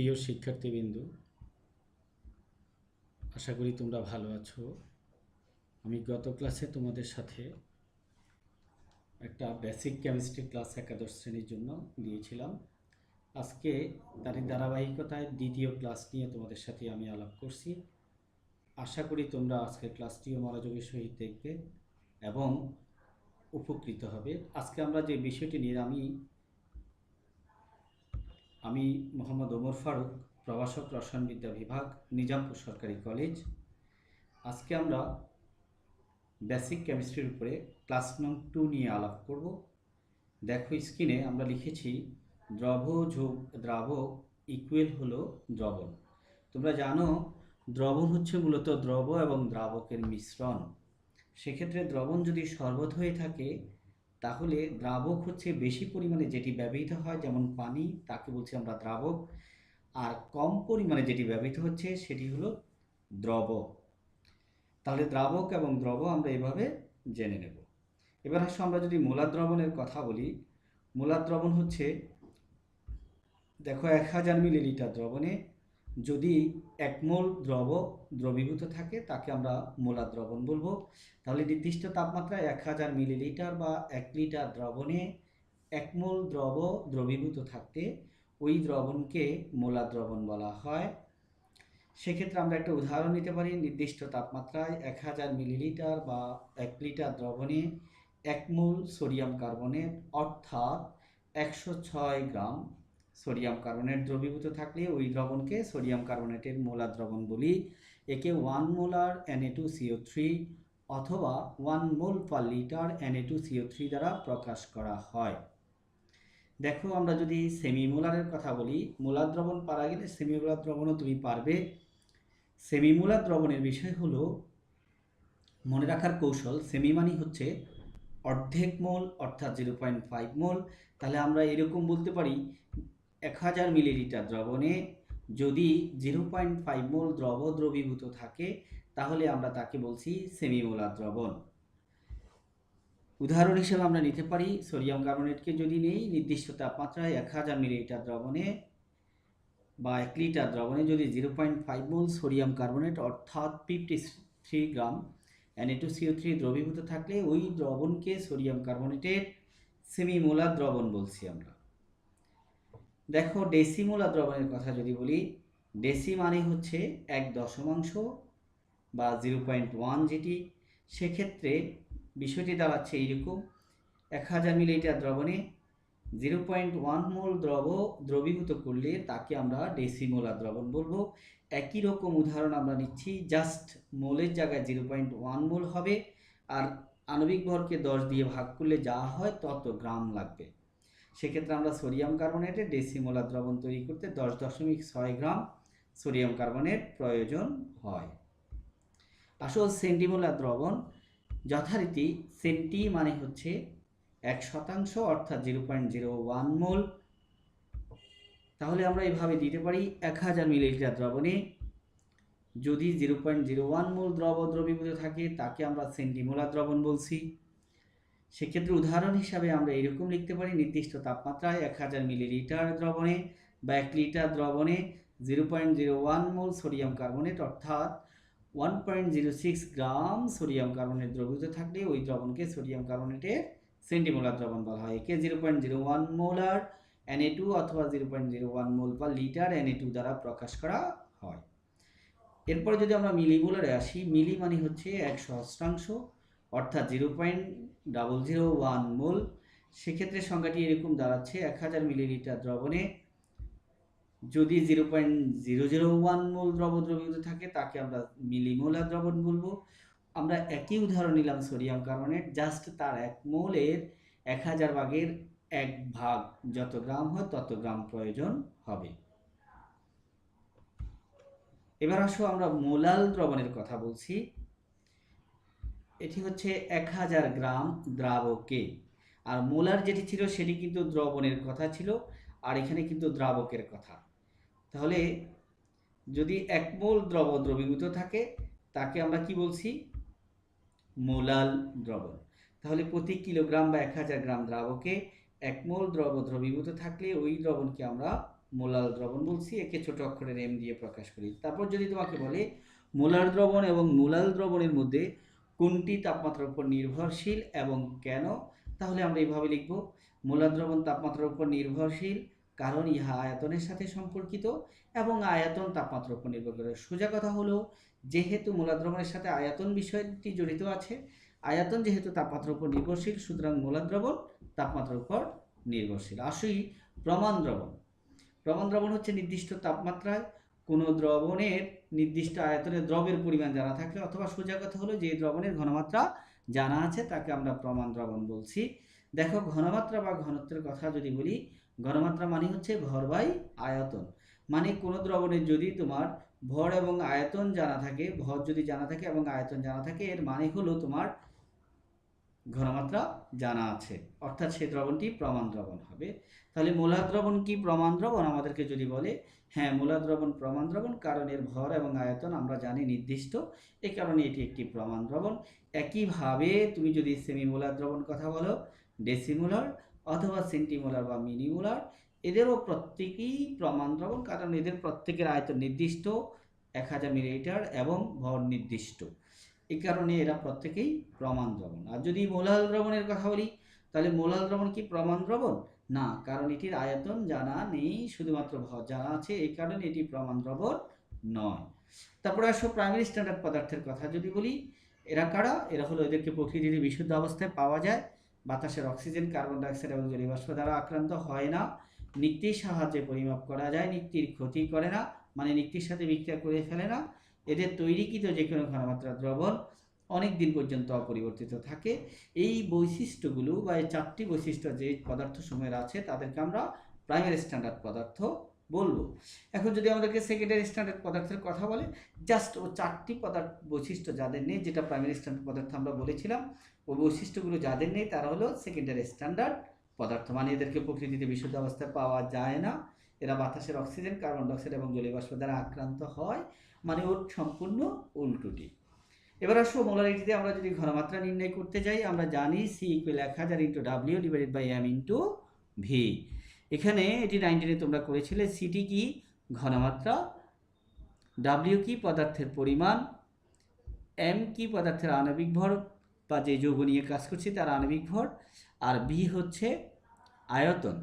প্রিয় শিক্ষার্থীবৃন্দু, আশা করি তোমরা ভালো আছো। আমি গত ক্লাসে তোমাদের সাথে একটা বেসিক কেমিস্ট্রি ক্লাস একাদশ শ্রেণির জন্য দিয়েছিলাম। আজকে তারই ধারাবাহিকতায় দ্বিতীয় ক্লাস নিয়ে তোমাদের সাথে আমি আলাপ করছি। আশা করি তোমরা আজকের ক্লাসটিও মনোযোগের সহিত দেখবে এবং উপকৃত হবে। আজকে আমরা যে বিষয়টি নিয়ে আমি আমি মোহাম্মদ ওমর ফারুক, প্রভাষক রসায়নবিদ্যা বিভাগ, নিজামপুর সরকারি কলেজ। আজকে আমরা বেসিক কেমিস্ট্রির উপরে ক্লাস নং টু নিয়ে আলাপ করব। দেখো স্ক্রিনে আমরা লিখেছি, দ্রব যোগ দ্রাবক ইকুয়েল হলো দ্রবণ। তোমরা জানো, দ্রবণ হচ্ছে মূলত দ্রব এবং দ্রাবকের মিশ্রণ। সেক্ষেত্রে দ্রবণ যদি শরবত হয়ে থাকে তাহলে দ্রাবক হচ্ছে বেশি পরিমাণে যেটি ব্যবহৃত হয়, যেমন পানি, তাকে বলছি আমরা দ্রাবক। আর কম পরিমাণে যেটি ব্যবহৃত হচ্ছে সেটি হলো দ্রব। তাহলে দ্রাবক এবং দ্রব আমরা এভাবে জেনে নেব। এবার আসলে আমরা যদি মূলা দ্রবণের কথা বলি মূলা দ্রবণ হচ্ছে, দেখো এক হাজার মিলিলিটার দ্রবণে যদি একমোল দ্রব দ্রবীভূত থাকে, তাকে আমরা মোলা দ্রবণ বলব। তাহলে নির্দিষ্ট তাপমাত্রায় এক হাজার মিলিলিটার বা এক লিটার দ্রবণে একমোল দ্রব দ্রবীভূত থাকতে ওই দ্রবণকে মোলা দ্রবণ বলা হয়। সেক্ষেত্রে আমরা একটা উদাহরণ নিতে পারি, নির্দিষ্ট তাপমাত্রায় এক হাজার মিলিলিটার বা এক লিটার দ্রবণে এক মোল সোডিয়াম কার্বনেট, অর্থাৎ একশো ছয় গ্রাম সোডিয়াম কার্বনেট দ্রবীভূত থাকলে ওই দ্রবণকে সোডিয়াম কার্বনেটের মোলার দ্রবণ বলি। একে one molar NA two CO three অথবা one mole per litre NA two CO three দ্বারা প্রকাশ করা হয়। দেখো আমরা যদি সেমি মোলারের কথা বলি মোলার দ্রবণ পারা গেলে সেমি মোলার দ্রবণও তুমি পারবে। সেমি মোলার দ্রবণের বিষয় হলো, মনে রাখার কৌশল সেমি মানি হচ্ছে অর্ধেক মোল অর্থাৎ জিরো পয়েন্ট ফাইভ মোল। তাহলে আমরা এরকম বলতে পারি এক হাজার মিলিলিটার দ্রবণে যদি জিরো পয়েন্ট ফাইভ মোল দ্রব দ্রবীভূত থাকে, তাহলে আমরা তাকে বলছি সেমিমোলার দ্রবণ। উদাহরণ হিসেবে আমরা নিতে পারি, সোডিয়াম কার্বনেটকে যদি নেই, নির্দিষ্ট তাপমাত্রায় এক হাজার মিলিলিটার দ্রবণে বা এক লিটার দ্রবণে যদি zero point five mole sodium carbonate, অর্থাৎ fifty three gram CO three দ্রবীভূত থাকলে, ওই দ্রবণকে সোডিয়াম কার্বনেটের সেমিমোলার দ্রবণ বলছি আমরা। দেখো ডেসিমোলার দ্রবণের কথা যদি বলি ডেসি মানে হচ্ছে এক দশমাংশ বা জিরো পয়েন্ট ওয়ান যেটি, সেক্ষেত্রে বিষয়টি দাঁড়াচ্ছে এইরকম, এক হাজার মিলিলিটার দ্রবণে জিরো পয়েন্ট ওয়ান মোল দ্রব, দ্রবীভূত করলে তাকে আমরা ডেসিমোলার দ্রবণ বলব। একই রকম উদাহরণ আমরা নিচ্ছি জাস্ট মোলের জায়গায় জিরো পয়েন্ট ওয়ান মোল হবে, আর আণবিক ভরকে দশ দিয়ে ভাগ করলে যা হয় তত গ্রাম লাগবে। সেক্ষেত্রে আমরা সোডিয়াম কার্বনেটে ডেসিমোলার দ্রবণ তৈরি করতে দশ দশমিক ছয় গ্রাম সোডিয়াম কার্বনেট প্রয়োজন হয়। আসল সেন্টিমোলার দ্রবণ যথারীতি সেন্টি মানে হচ্ছে এক শতাংশ অর্থাৎ zero point zero one mole. তাহলে আমরা এভাবে দিতে পারি এক হাজার মিলিলিটার দ্রবণে। যদি zero point zero one mole দ্রব দ্রবীভূত থাকে, তাকে আমরা সেন্টিমোলার দ্রবণ বলছি। সেক্ষেত্রে উদাহরণ হিসাবে আমরা এরকম লিখতে পারি, নির্দিষ্ট তাপমাত্রায় এক হাজার মিলিলিটার দ্রবণে বা এক লিটার দ্রবণে zero point zero one mole sodium carbonate অর্থাৎ one point zero six gram sodium carbonate দ্রবীভূত থাকলে ওই দ্রবণকে সোডিয়াম কার্বনেটের সেন্টিমোলার দ্রবণ বলা হয়। একে zero point zero one molar NA two অথবা zero point zero one mole বা লিটার এনএ টু দ্বারা প্রকাশ করা হয়। এরপরে যদি আমরা মিলি মিলিমোলারে আসি, মিলি মানে হচ্ছে এক সহস্রাংশ, অর্থাৎ zero point double zero one mole সেক্ষেত্রে সংখ্যাটি এরকম দাঁড়াচ্ছে এক হাজার মিলিলিটার দ্রবণে। যদি zero point zero zero one mole দ্রব দ্রবীভূত থাকে, তাকে আমরা মিলিমোলার দ্রবণ বলব। আমরা একই উদাহরণ নিলাম সোডিয়াম কার্বনেট জাস্ট তার এক মোলের এক হাজার ভাগের এক ভাগ যত গ্রাম হয় তত গ্রাম প্রয়োজন হবে। এবার আসো আমরা মোলাল দ্রবণের কথা বলছি। এটি হচ্ছে এক হাজার গ্রাম দ্রাবকে। আর মোলার যেটি ছিল সেটি কিন্তু দ্রবণের কথা ছিল, আর এখানে কিন্তু দ্রাবকের কথা। তাহলে যদি এক মোল দ্রব দ্রবীভূত থাকে, তাকে আমরা কি বলছি? মোলাল দ্রবণ। তাহলে প্রতি কিলোগ্রাম বা এক হাজার গ্রাম দ্রাবকে এক মোল দ্রব দ্রবীভূত থাকলে ওই দ্রবণকে আমরা মোলাল দ্রবণ বলছি। একে ছোট অক্ষরের এম দিয়ে প্রকাশ করি। তারপর যদি তোমাকে বলে মোলার দ্রবণ এবং মোলাল দ্রবণের মধ্যে কোনটি তাপমাত্রার উপর নির্ভরশীল এবং কেন? তাহলে আমরা এইভাবে লিখব মোলার দ্রবণ তাপমাত্রার উপর নির্ভরশীল, কারণ ইহা আয়তনের সাথে সম্পর্কিত এবং আয়তন তাপমাত্রার উপর নির্ভর করে। সোজা কথা হলো, যেহেতু মোলার দ্রবণের সাথে আয়তন বিষয়টি জড়িত আছে, আয়তন যেহেতু তাপমাত্রার উপর নির্ভরশীল, সুতরাং মোলার দ্রবণ তাপমাত্রার উপর নির্ভরশীল। আসি প্রমাণ দ্রবণ। প্রমাণ দ্রবণ হচ্ছে নির্দিষ্ট তাপমাত্রায় কোনো দ্রবণের নির্দিষ্ট আয়তনে দ্রবের পরিমাণ জানা থাকলে অথবা সোজা কথা হলো যে দ্রবণের ঘনমাত্রা জানা আছে তাকে আমরা প্রমাণ দ্রবণ বলছি। দেখো, ঘনমাত্রা বা ঘনত্বের কথা যদি বলি, ঘনমাত্রা মানে হচ্ছে ভর বাই আয়তন। মানে কোনো দ্রবণের যদি তোমার ভর এবং আয়তন জানা থাকে, ভর যদি জানা থাকে এবং আয়তন জানা থাকে, এর মানে হলো তোমার ঘনমাত্রা জানা আছে। অর্থাৎ সেই দ্রবণটি প্রমাণ দ্রবণ হবে। তাহলে মোলার দ্রবণ কি প্রমাণ দ্রবণ? আমাদেরকে যদি বলে হ্যাঁ মোলার দ্রবণ প্রমাণ দ্রবণ, কারণ এর ভর এবং আয়তন আমরা জানি নির্দিষ্ট। এই কারণে এটি একটি প্রমাণ দ্রবণ। একইভাবে তুমি যদি সেমিমোলার দ্রবণ কথা বলো, ডেসিমোলার অথবা সেন্টিমোলার বা মিনিমোলার, এদেরও প্রত্যেকেই প্রমাণ দ্রবণ, কারণ এদের প্রত্যেকের আয়তন নির্দিষ্ট, এক হাজার মিলিলিটার এবং ভর নির্দিষ্ট। এই কারণে এরা প্রত্যেকেই প্রমাণ দ্রবণ। আর যদি মোলাল দ্রবণের কথা বলি, তাহলে মোলাল দ্রবণ কি প্রমাণ দ্রবণ? না, কারণ এটির আয়তন জানা নেই, শুধুমাত্র ভর জানা আছে এই কারণে এটি প্রমাণ দ্রবণ নয়। তারপরে আসো প্রাইমারি স্ট্যান্ডার্ড পদার্থের কথা যদি বলি, এরা কারা? এরা হলো এদেরকে প্রকৃতির বিশুদ্ধ অবস্থায় পাওয়া যায়, বাতাসের অক্সিজেন কার্বন ডাইঅক্সাইড এবং জলীয়বাষ্প দ্বারা আক্রান্ত হয় না। নিক্তির সাহায্যে পরিমাপ করা যায়, নিক্তির ক্ষতি করে না মানে নিক্তির সাথে বিক্রিয়া করে ফেলে না। এদের তৈরিকৃত যে কোনো ঘনমাত্রা দ্রবণ অনেক দিন পর্যন্ত অপরিবর্তিত থাকে। এই বৈশিষ্ট্যগুলো বা এই চারটি বৈশিষ্ট্য যে পদার্থসমূহের আছে, তাদেরকে আমরা প্রাইমারি স্ট্যান্ডার্ড পদার্থ বলব। এখন যদি আমাদেরকে সেকেন্ডারি স্ট্যান্ডার্ড পদার্থের কথা বলে জাস্ট ও চারটি পদার্থ বৈশিষ্ট্য যাদের নেই, যেটা প্রাইমারি স্ট্যান্ডার্ড পদার্থ আমরা বলেছিলাম ওই বৈশিষ্ট্যগুলো যাদের নেই, তারা হলো সেকেন্ডারি স্ট্যান্ডার্ড পদার্থ। মানে এদেরকে প্রকৃতিতে বিশুদ্ধ অবস্থায় পাওয়া যায় না। এরা বাতাসের অক্সিজেন কার্বন ডাইঅক্সাইড এবং জলীয় বাষ্প দ্বারা আক্রান্ত হয়। মানে ওর সম্পূর্ণ উল্টোটি। এবার আসব মোলারিটিতে আমরা যদি ঘনমাত্রা নির্ণয় করতে যাই, আমরা জানি সি ইকুয়াল এক হাজার into W divided by M into V এখানে এটি নাইনটিনে তোমরা করেছিলে সিটি কি? ঘনমাত্রা। ডাব্লিউ কি? পদার্থের পরিমাণ। এম কি? পদার্থের আণবিক ভর। বা যে যৌগ নিয়ে কাজ করছি, তার আণবিক ভর। আর বি হচ্ছে আয়তন।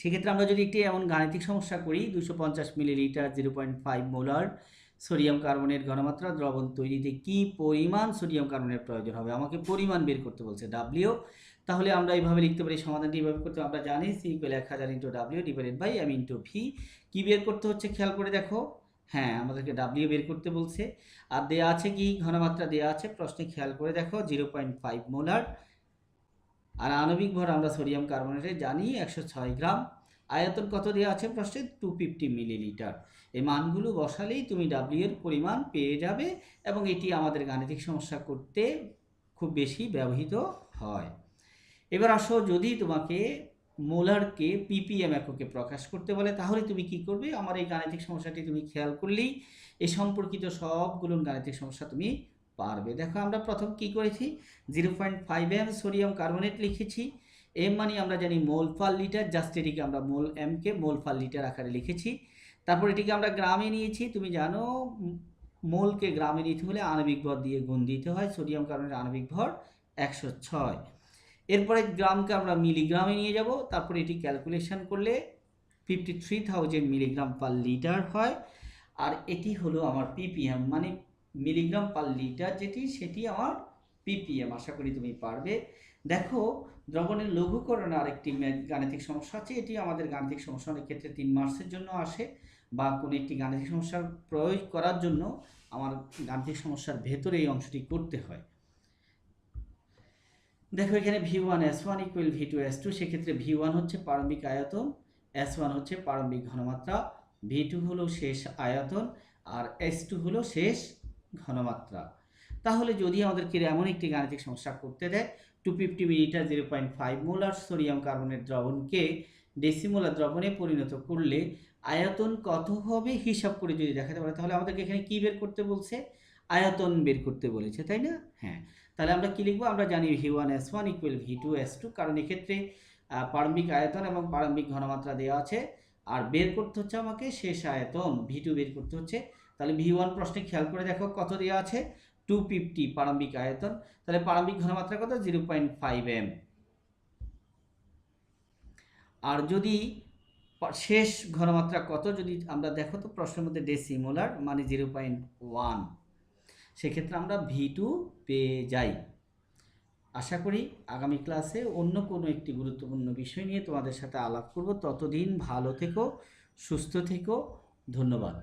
সেক্ষেত্রে আমরা যদি একটি এমন গাণিতিক সমস্যা করি দুশো পঞ্চাশ millilitre, zero point five molar sodium কার্বনের ঘনমাত্রা দ্রবণ তৈরিতে কি পরিমাণ সোডিয়াম কার্বনের প্রয়োজন হবে? আমাকে পরিমাণ বের করতে বলছে ডাব্লিউ তাহলে আমরা এইভাবে লিখতে পারি, সমাধানটি এইভাবে করতে আমরা জানি সি ইকুয়াল এক হাজার into W divided by M into V কী বের করতে হচ্ছে খেয়াল করে দেখো। হ্যাঁ আমাদেরকে ডাব্লিউ বের করতে বলছে। আর দেয়া আছে কি? ঘনমাত্রা দেয়া আছে। প্রশ্নে খেয়াল করে দেখো, জিরো পয়েন্ট ফাইভ মোলার। আর আণবিক ভর আমরা সোডিয়াম কার্বনেটে জানি একশো ছয় গ্রাম। আয়তন কত দেওয়া আছে প্রশ্নে? Two fifty millilitre. এই মানগুলো বসালেই তুমি ডাব্লিউ এর পরিমাণ পেয়ে যাবে এবং এটি আমাদের গাণিতিক সমস্যা করতে খুব বেশি ব্যবহৃত হয়। এবার আসো, যদি তোমাকে মোলারকে পিপিএম এককে প্রকাশ করতে বলে, তাহলে তুমি কি করবে? আমার এই গাণিতিক সমস্যাটি তুমি খেয়াল করলেই এ সম্পর্কিত সবগুলো গাণিতিক সমস্যা তুমি পারবে। দেখো আমরা প্রথম কি করেছি? Zero point five M sodium carbonate লিখেছি। এম মানে আমরা জানি মোল পার লিটার, জাস্ট এটিকে আমরা মোল এমকে মোল পার লিটার আকারে লিখেছি। তারপর এটিকে আমরা গ্রামে নিয়েছি। তুমি জানো, মোলকে গ্রামে নিতে হলে আণবিক ভর দিয়ে গুণ দিতে হয়, সোডিয়াম কার্বনের আণবিক ভর একশো ছয়। এরপরে গ্রামকে আমরা মিলিগ্রামে নিয়ে যাব। তারপরে এটি ক্যালকুলেশন করলে fifty three thousand milligram per litre হয়। আর এটি হলো আমার পিপিএম মানে মিলিগ্রাম পার লিটার যেটি, সেটি আমার পিপিএম আশা করি তুমি পারবে। দেখো, দ্রবণের লঘুকরণে আরেকটি গাণিতিক সমস্যা আছে। এটি আমাদের গাণিতিক সমস্যা অনেক ক্ষেত্রে তিন মার্কসের জন্য আসে বা কোনো একটি গাণিতিক সমস্যার প্রয়োগ করার জন্য আমার গাণিতিক সমস্যার ভেতরে এই অংশটি করতে হয়। দেখো, এখানে V one S one equal V two S two সেক্ষেত্রে ভি ওয়ান হচ্ছে প্রারম্ভিক আয়তন এস ওয়ান হচ্ছে প্রারম্ভিক ঘনমাত্রা ভি টু হলো শেষ আয়তন, আর এস টু হলো শেষ ঘনমাত্রা। তাহলে যদি আমাদেরকে এমন একটি গাণিতিক সমস্যা করতে দেয় two fifty millilitre zero point five molar sodium কার্বনের দ্রবণকে ডেসিমোলার দ্রবণে পরিণত করলে আয়তন কত হবে হিসাব করে যদি দেখাতে পারে, তাহলে আমাদেরকে এখানে কী বের করতে বলছে? আয়তন বের করতে বলেছে, তাই না? হ্যাঁ। তাহলে আমরা কী লিখব? আমরা জানি V one S one equal V two S two কারণ এক্ষেত্রে প্রারম্ভিক আয়তন এবং প্রারম্ভিক ঘনমাত্রা দেওয়া আছে। আর বের করতে হচ্ছে আমাকে শেষ আয়তন ভি টু বের করতে হচ্ছে তাহলে ভি ওয়ান প্রশ্নে খেয়াল করে দেখো কত দেওয়া আছে? টু ফিফটি প্রারম্ভিক আয়তন। তাহলে প্রারম্ভিক ঘনমাত্রা কত? জিরো পয়েন্ট ফাইভ এম আর যদি শেষ ঘনমাত্রা কত? যদি আমরা দেখো তো প্রশ্নের মধ্যে ডেসিমোলার মানে জিরো পয়েন্ট ওয়ান সেক্ষেত্রে আমরা ভি টু পেয়ে যাই। আশা করি আগামী ক্লাসে অন্য কোনো একটি গুরুত্বপূর্ণ বিষয় নিয়ে তোমাদের সাথে আলাপ করব। ততদিন ভালো থেকো, সুস্থ থেকো। ধন্যবাদ।